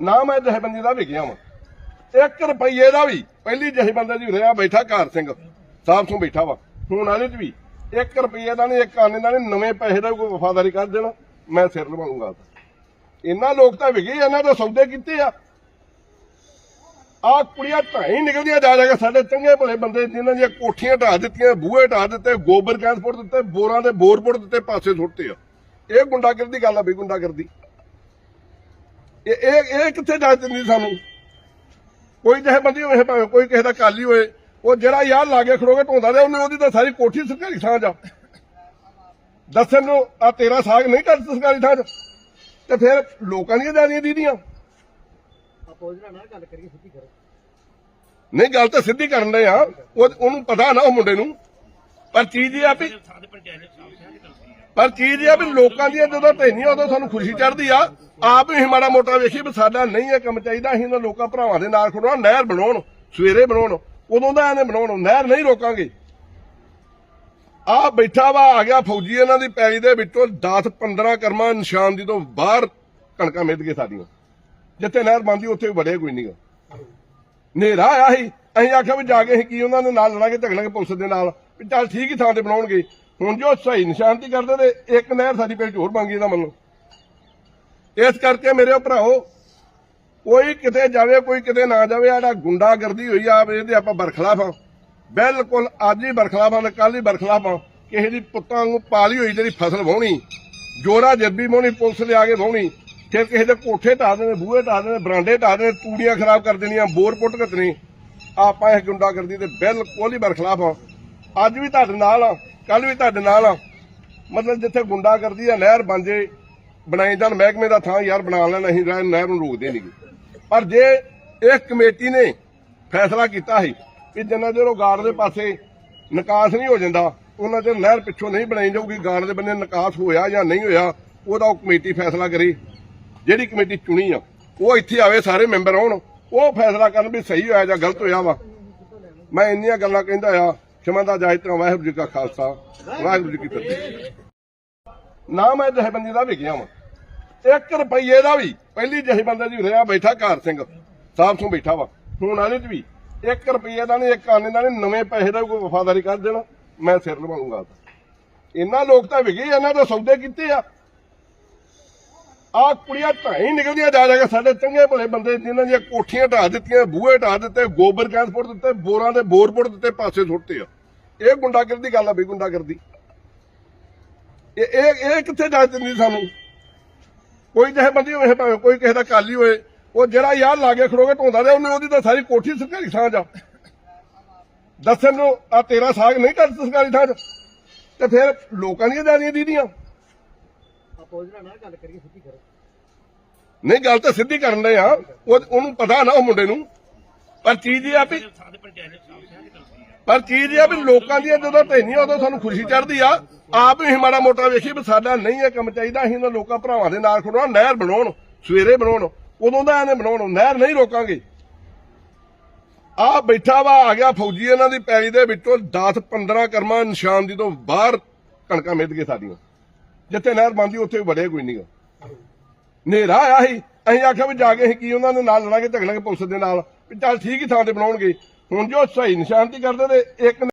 ਨਾ ਮੈਂ ਜਥੇਬੰਦੀ ਦਾ ਵਿਕਿਆ ਵਾਂ। 1 ਰੁਪਈਏ ਦਾ ਵੀ। ਪਹਿਲੀ ਜਥੇਬੰਦੀ ਜੀ ਰਿਹਾ ਬੈਠਾ ਘਰ ਸਿੰਘ। ਸਾਹਿਬ ਤੋਂ ਬੈਠਾ ਵਾ। ਹੁਣ ਵਾਲੇ ਚ ਵੀ। 1 ਰੁਪਈਏ ਦਾ ਨਹੀਂ, ਇੱਕ ਆਨੇ ਦਾ ਨਹੀਂ, ਨਵੇਂ ਪੈਸੇ ਦਾ ਕੋਈ ਵਫਾਦਾਰੀ ਕਰ ਦੇਣਾ। ਮੈਂ ਸਿਰ ਲਵਾਉਂਗਾ ਇਹਨਾਂ ਲੋਕ ਤਾਂ ਵਿਗੇ ਇਹਨਾਂ ਦੇ ਸੌਦੇ ਕੀਤੇ ਆ। ਆ ਕੁੜੀਆਂ ਢਾਈ ਨਿਕਲਦੀਆਂ ਜਾ ਜਾ ਕੇ ਸਾਡੇ ਚੰਗੇ ਭਲੇ ਬੰਦੇ ਜਿਨ੍ਹਾਂ ਦੀਆਂ ਕੋਠੀਆਂ ਢਾ ਦਿੱਤੀਆਂ, ਬੂਹੇ ਢਾ ਦਿੱਤੇ, ਗੋਬਰ ਗੈਸ ਪੁੱਟ ਦਿੱਤੇ, ਬੋਰਾਂ ਦੇ ਬੋਰ ਪੁੱਟ ਦਿੱਤੇ, ਪਾਸੇ ਸੁੱਟਤੇ ਆ। ਇਹ ਗੁੰਡਾਗਰਦੀ ਗੱਲ ਆ ਬਈ ਗੁੰਡਾਗਰਦੀ। ਇਹ ਇਹ ਕਿੱਥੇ ਜਾ ਦਿੰਦੀ ਸਾਨੂੰ? ਕੋਈ ਜਿਹੇ ਬੰਦੀ ਹੋਵੇ ਭਾਵੇਂ ਕੋਈ ਕਿਸੇ ਦਾ ਕਾਲੀ ਹੋਏ ਉਹ ਜਿਹੜਾ ਯਾਰ ਲਾਗੇ ਖੜੋਗੇ ਢੋਂਦਾ ਦੇ ਉਹਨੇ ਉਹਦੀ ਤਾਂ ਸਾਰੀ ਕੋਠੀ ਸਰਕਾਰੀ ਥਾਂ ਜਾ। ਦੱਸਣ ਨੂੰ ਆ ਤੇਰਾ ਸਾਗ ਨਹੀਂ ਕਰ ਸਰਕਾਰੀ ਥਾਂ 'ਚ ਤੇ ਫਿਰ ਲੋਕਾਂ ਦੀਆਂ ਜਾਨੀਆਂ ਦੀਦੀਆਂ। ਆਪਾਂ ਉਹਦੇ ਨਾਲ ਨਾ ਗੱਲ ਕਰੀਏ ਸਿੱਧੀ ਕਰੋ ਨਹੀਂ ਗੱਲ ਤਾਂ ਸਿੱਧੀ ਕਰਨ ਦੇ ਆ। ਉਹ ਉਹਨੂੰ ਪਤਾ ਨਾ ਉਹ ਮੁੰਡੇ ਨੂੰ। ਪਰ ਚੀਜ਼ ਇਹ ਆ ਵੀ ਪਰ ਚੀਜ਼ ਇਹ ਆ ਵੀ ਲੋਕਾਂ ਦੀਆਂ ਜਦੋਂ ਤੈਨੀਆਂ ਉਦੋਂ ਸਾਨੂੰ ਖੁਸ਼ੀ ਚੜਦੀ ਆ। ਆਪ ਵੀ ਮਾੜਾ ਮੋਟਾ ਵੇਖੀ ਵੀ ਸਾਡਾ ਨਹੀਂ ਇਹ ਕੰਮ ਚਾਹੀਦਾ, ਅਸੀਂ ਇਹਨਾਂ ਲੋਕਾਂ ਭਰਾਵਾਂ ਦੇ ਨਾਲ ਖੜੋਣਾ ਨਹਿਰ ਬਣਾਉਣ, ਸਵੇਰੇ ਬਣਾਉਣ, ਉਦੋਂ ਦਾ ਇਹਨੇ ਬਣਾਉਣ, ਨਹਿਰ ਨਹੀਂ ਰੋਕਾਂਗੇ। ਆ ਬੈਠਾ ਵਾ, ਆ ਗਿਆ ਫੌਜੀ, ਇਹਨਾਂ ਦੀ ਪੈਲੀ ਦੇ ਵਿੱਚੋਂ 10 15 ਕਰਮਾਂ ਨਿਸ਼ਾਨ ਦੀ ਤੋਂ ਬਾਹਰ ਕਣਕਾਂ ਮਿੱਧ ਗਏ ਸਾਡੀਆਂ। ਜਿੱਥੇ ਨਹਿਰ ਬੰਦੀ ਉੱਥੇ ਵੜਿਆ ਕੋਈ ਨਹੀਂਗਾ ਹਨੇਰਾ ਆਇਆ ਸੀ, ਅਸੀਂ ਆਖਿਆ ਵੀ ਜਾ ਕੇ ਅਸੀਂ ਕੀ ਉਹਨਾਂ ਦੇ ਨਾਲ ਲੜਾਂਗੇ, ਝਗੜਾਂਗੇ ਪੁਲਿਸ ਦੇ ਨਾਲ, ਵੀ ਚੱਲ ਠੀਕ ਹੀ ਥਾਂ ਤੇ ਬਣਾਉਣਗੇ। ਹੁਣ ਜੋ ਸਹੀ ਨਿਸ਼ਾਨਤੀ ਕਰਦੇ ਤੇ ਇੱਕ ਨਹਿਰ ਸਾਡੀ ਪਿੰਡ ਹੋਰ ਬਣ ਗਈ ਇਹਦਾ ਮੰਨੋ। ਇਸ ਕਰਕੇ ਮੇਰੇ ਭਰਾਓ, ਕੋਈ ਕਿਤੇ ਜਾਵੇ, ਕੋਈ ਕਿਤੇ ਨਾ ਜਾਵੇ ਆੜਾ ਗੁੰਡਾਗਰਦੀ ਹੋਈ ਆ ਇਹਦੇ ਆਪਾਂ ਬਰਖਲਾਫ ਆ। ਬਿਲਕੁਲ ਅੱਜ ਹੀ ਬਰਖਲਾਫ ਆ ਕੱਲ ਹੀ ਬਰਖਲਾਫ ਆ। ਕਿਸੇ ਦੀ ਪੁੱਤਾਂ ਨੂੰ ਪਾਲੀ ਹੋਈ ਜਿਹੜੀ ਫਸਲ ਵਾਹੁਣੀ, ਜੋਰਾ ਜੱਬੀ ਵਾਹੁਣੀ, ਪੁਲਿਸ ਲਿਆ ਕੇ ਵਾਹੁਣੀ, ਫਿਰ ਕਿਸੇ ਦੇ ਕੋਠੇ ਢਾ ਦੇਣੇ, ਬੂਹੇ ਢਾ ਦੇਣੇ, ਬਰਾਂਡੇ ਢਾ ਦੇਣੇ, ਤੂੜੀਆਂ ਖਰਾਬ ਕਰ ਦੇਣੀਆਂ, ਬੋਰ ਪੁੱਟ ਘਤਨੇ ਆਪਾਂ ਇਹ ਗੁੰਡਾਗਰਦੀ ਤੇ ਬਿਲਕੁਲ ਹੀ ਬਰਖਲਾਫ ਆ। ਅੱਜ ਵੀ ਤੁਹਾਡੇ ਨਾਲ ਆ। ਕੱਲ ਵੀ ਤੁਹਾਡੇ ਨਾਲ ਆ। ਮਤਲਬ ਜਿੱਥੇ ਗੁੰਡਾਗਰਦੀ ਆ, ਨਹਿਰ ਬਣ ਜੇ, ਬਣਾਈ ਜਾਣ, ਮਹਿਕਮੇ ਦਾ ਥਾਂ ਯਾਰ ਬਣਾ ਲੈਣ, ਅਸੀਂ ਰਹਿ- ਨਹਿਰ ਨੂੰ ਰੋਕਦੇ ਨਹੀਂ ਪਰ ਜੇ ਇਸ ਕਮੇਟੀ ਨੇ ਫੈਸਲਾ ਕੀਤਾ ਸੀ ਕਿ ਜਿੰਨਾ ਚਿਰ ਉਹ ਗਾਰਡ ਦੇ ਪਾਸੇ ਨਿਕਾਸ ਨਹੀਂ ਹੋ ਜਾਂਦਾ, ਉਹਨਾਂ ਚਿਰ ਨਹਿਰ ਪਿੱਛੋਂ ਨਹੀਂ ਬਣਾਈ ਜਾਊਗੀ, ਗਾਰਡ ਦੇ ਬੰਨੇ ਨਿਕਾਸ ਹੋਇਆ ਜਾਂ ਨਹੀਂ ਹੋਇਆ, ਉਹਦਾ ਉਹ ਕਮੇਟੀ ਫੈਸਲਾ ਕਰੇ। ਜਿਹੜੀ ਕਮੇਟੀ ਚੁਣੀ ਆ, ਉਹ ਇੱਥੇ ਆਵੇ, ਸਾਰੇ ਮੈਂਬਰ ਆਉਣ। ਉਹ ਫੈਸਲਾ ਕਰਨ ਵੀ ਸਹੀ ਹੋਇਆ ਜਾਂ ਗਲਤ ਹੋਇਆ ਵਾ। ਮੈਂ ਇੰਨੀਆਂ ਗੱਲਾਂ ਕਹਿੰਦਾ ਆ ਖਿਮਾ ਦਾ ਜਾਇਤਰਾ ਵਾਹਿਗੁਰੂ ਜੀ ਕਾ ਖਾਲਸਾ, ਵਾਹਿਗੁਰੂ ਜੀ ਕੀ ਫਤਿਹ। ਨਾ ਮੈਂ ਜਥੇਬੰਦੀ ਦਾ ਵਿਕਿਆ ਵਾਂ। 1 ਰੁਪਈਏ ਦਾ ਵੀ, ਪਹਿਲੀ ਜਥੇਬੰਦੀ ਜੀ ਰਿਹਾ ਬੈਠਾ ਘਰ ਸਿੰਘ, ਸਾਹਿਬ ਤੋਂ ਬੈਠਾ ਵਾ। ਹੁਣ ਵਾਲੇ ਚ ਵੀ 1 ਰੁਪਈਏ ਦਾ ਨਹੀਂ, ਇੱਕ ਆਨੇ ਦਾ ਨਹੀਂ, ਨਵੇਂ ਪੈਸੇ ਦਾ ਕੋਈ ਵਫਾਦਾਰੀ ਕਰ ਦੇਣਾ, ਮੈਂ ਸਿਰ ਲਵਾਉਂਗਾ ਇਹਨਾਂ ਲੋਕ ਤਾਂ ਵਿਗੇ, ਇਹਨਾਂ ਦੇ ਸੌਦੇ ਕੀਤੇ ਆ। ਆ ਕੁੜੀਆਂ ਢਾਈ ਨਿਕਲਦੀਆਂ, ਜਾ ਜਾ ਕੇ ਸਾਡੇ ਚੰਗੇ ਭਲੇ ਬੰਦੇ ਜਿਨ੍ਹਾਂ ਦੀਆਂ ਕੋਠੀਆਂ ਢਾ ਦਿੱਤੀਆਂ, ਬੂਹੇ ਢਾ ਦਿੱਤੇ, ਗੋਬਰ ਗੈਸ ਪੁੱਟ ਦਿੱਤੇ, ਬੋਰਾਂ ਦੇ ਬੋਰ ਪੁੱਟ ਦਿੱਤੇ, ਪਾਸੇ ਸੁੱਟਤੇ ਆ। ਇਹ ਗੁੰਡਾਗਰਦੀ ਗੱਲ ਆ ਵੀ ਗੁੰਡਾਗਰਦੀ। ਇਹ ਇਹ ਇਹ ਕਿੱਥੇ ਜਾ ਦਿੰਦੀ ਸਾਨੂੰ? ਕੋਈ ਜਿਹੇ ਬੰਦੀ ਹੋਵੇ ਭਾਵੇਂ ਕੋਈ ਕਿਸੇ ਦਾ ਕਾਲੀ ਹੋਏ ਉਹ ਜਿਹੜਾ ਯਾਰ ਲਾਗੇ ਖੜੋਗੇ ਢੋਂਦਾ ਦੇ ਉਹਨੇ ਉਹਦੀ ਤਾਂ ਸਾਰੀ ਕੋਠੀ ਸਰਕਾਰੀ ਥਾਂ ਜਾ। ਦੱਸਣ ਨੂੰ ਆ ਤੇਰਾ ਸਾਗ ਨਹੀਂ ਕਰ ਸਰਕਾਰੀ ਥਾਂ 'ਚ ਤੇ ਫਿਰ ਲੋਕਾਂ ਦੀਆਂ ਜਾਨੀਆਂ ਦੀਦੀਆਂ। ਆਪਾਂ ਉਹਦੇ ਨਾਲ ਨਾ ਗੱਲ ਕਰੀਏ ਸਿੱਧੀ ਕਰੋ ਨਹੀਂ ਗੱਲ ਤਾਂ ਸਿੱਧੀ ਕਰਨ ਦੇ ਆ। ਉਹ ਉਹਨੂੰ ਪਤਾ ਨਾ ਉਹ ਮੁੰਡੇ ਨੂੰ। ਪਰ ਚੀਜ਼ ਇਹ ਆ ਵੀ ਪਰ ਚੀਜ਼ ਇਹ ਆ ਵੀ ਲੋਕਾਂ ਦੀਆਂ ਜਦੋਂ ਤੈਨੀਆਂ ਉਦੋਂ ਸਾਨੂੰ ਖੁਸ਼ੀ ਚੜਦੀ ਆ। ਆਪ ਵੀ ਮਾੜਾ ਮੋਟਾ ਵੇਖੀ ਵੀ ਸਾਡਾ ਨਹੀਂ ਇਹ ਕੰਮ ਚਾਹੀਦਾ, ਅਸੀਂ ਇਹਨਾਂ ਲੋਕਾਂ ਭਰਾਵਾਂ ਦੇ ਨਾਲ ਖੜੋਣਾ ਨਹਿਰ ਬਣਾਉਣ, ਸਵੇਰੇ ਬਣਾਉਣ, ਉਦੋਂ ਦਾ ਇਹਨੇ ਬਣਾਉਣ, ਨਹਿਰ ਨਹੀਂ ਰੋਕਾਂਗੇ। ਆ ਬੈਠਾ ਵਾ, ਆ ਗਿਆ ਫੌਜੀ, ਇਹਨਾਂ ਦੀ ਪੈਲੀ ਦੇ ਵਿੱਚੋਂ 10 15 ਕਰਮਾਂ ਨਿਸ਼ਾਨ ਦੀ ਤੋਂ ਬਾਹਰ ਕਣਕਾਂ ਮਿੱਧ ਗਏ ਸਾਡੀਆਂ। ਜਿੱਥੇ ਨਹਿਰ ਬੰਦੀ ਉੱਥੇ ਵੜਿਆ ਕੋਈ ਨਹੀਂਗਾ ਹਨੇਰਾ ਆਇਆ ਸੀ, ਅਸੀਂ ਆਖਿਆ ਵੀ ਜਾ ਕੇ ਅਸੀਂ ਕੀ ਉਹਨਾਂ ਦੇ ਨਾਲ ਲੜਾਂਗੇ, ਝਗੜਾਂਗੇ ਪੁਲਿਸ ਦੇ ਨਾਲ, ਵੀ ਚੱਲ ਠੀਕ ਹੀ ਥਾਂ ਤੇ ਬਣਾਉਣਗੇ। ਹੁਣ ਜੋ ਸਹੀ ਨਿਸ਼ਾਨਤੀ ਕਰਦੇ ਤੇ ਇੱਕ